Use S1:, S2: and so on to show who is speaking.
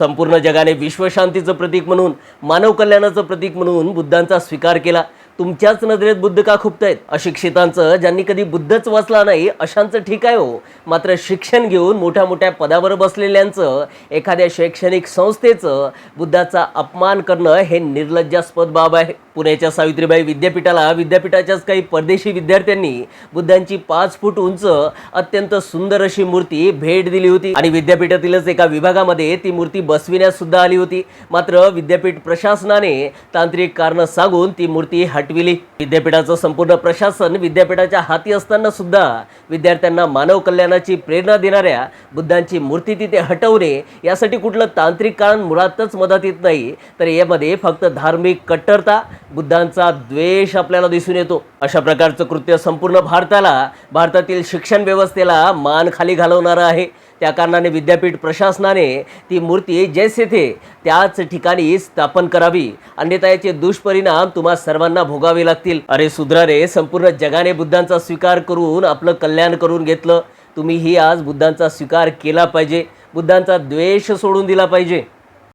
S1: संपूर्ण जगाने विश्वशांतीचं प्रतीक म्हणून मानव कल्याणाचं प्रतीक म्हणून बुद्धांचा स्वीकार केला. तुमच्याच नजरेत बुद्ध का खुपतायत? अशिक्षितांचं ज्यांनी कधी बुद्धच वाचला नाही अशांचं ठीक आहे हो. मात्र शिक्षण घेऊन मोठ्या मोठ्या पदावर बसलेल्यांचं एखाद्या शैक्षणिक संस्थेचं बुद्धाचा अपमान करणं हे निर्लज्जास्पद बाब आहे. पुण्याच्या सावित्रीबाई विद्यापीठाला विद्यापीठाच्याच काही परदेशी विद्यार्थ्यांनी बुद्धांची पाच फूट उंच अत्यंत सुंदर अशी मूर्ती भेट दिली होती. आणि विद्यापीठातीलच एका विभागामध्ये ती मूर्ती बसविण्यास सुद्धा आली होती. मात्र विद्यापीठ प्रशासनाने तांत्रिक कारणं सांगून ती मूर्ती हट हटविली विद्यापीठाचं संपूर्ण प्रशासन विद्यापीठाच्या हाती असताना सुद्धा विद्यार्थ्यांना मानव कल्याणाची प्रेरणा देणाऱ्या बुद्धांची मूर्ती तिथे हटवणे यासाठी कुठलं तांत्रिक कारण मुळातच मदत येत नाही. तर यामध्ये फक्त धार्मिक कट्टरता बुद्धांचा द्वेष आपल्याला दिसून येतो. अशा प्रकारचं कृत्य संपूर्ण भारताला भारतातील शिक्षण व्यवस्थेला मान खाली घालवणारं आहे. त्या कारणाने विद्यापीठ प्रशासनाने ती मूर्ती जैसे थे त्याच ठिकाणी स्थापन करावी. अन्यथा याचे दुष्परिणाम तुम्हा सर्वांना भोगावे लागतील. अरे सुधरारे संपूर्ण जगाने बुद्धांचा स्वीकार करून आपलं कल्याण करून घेतलं. तुम्हीही आज बुद्धांचा स्वीकार केला पाहिजे. बुद्धांचा द्वेष सोडून दिला पाहिजे.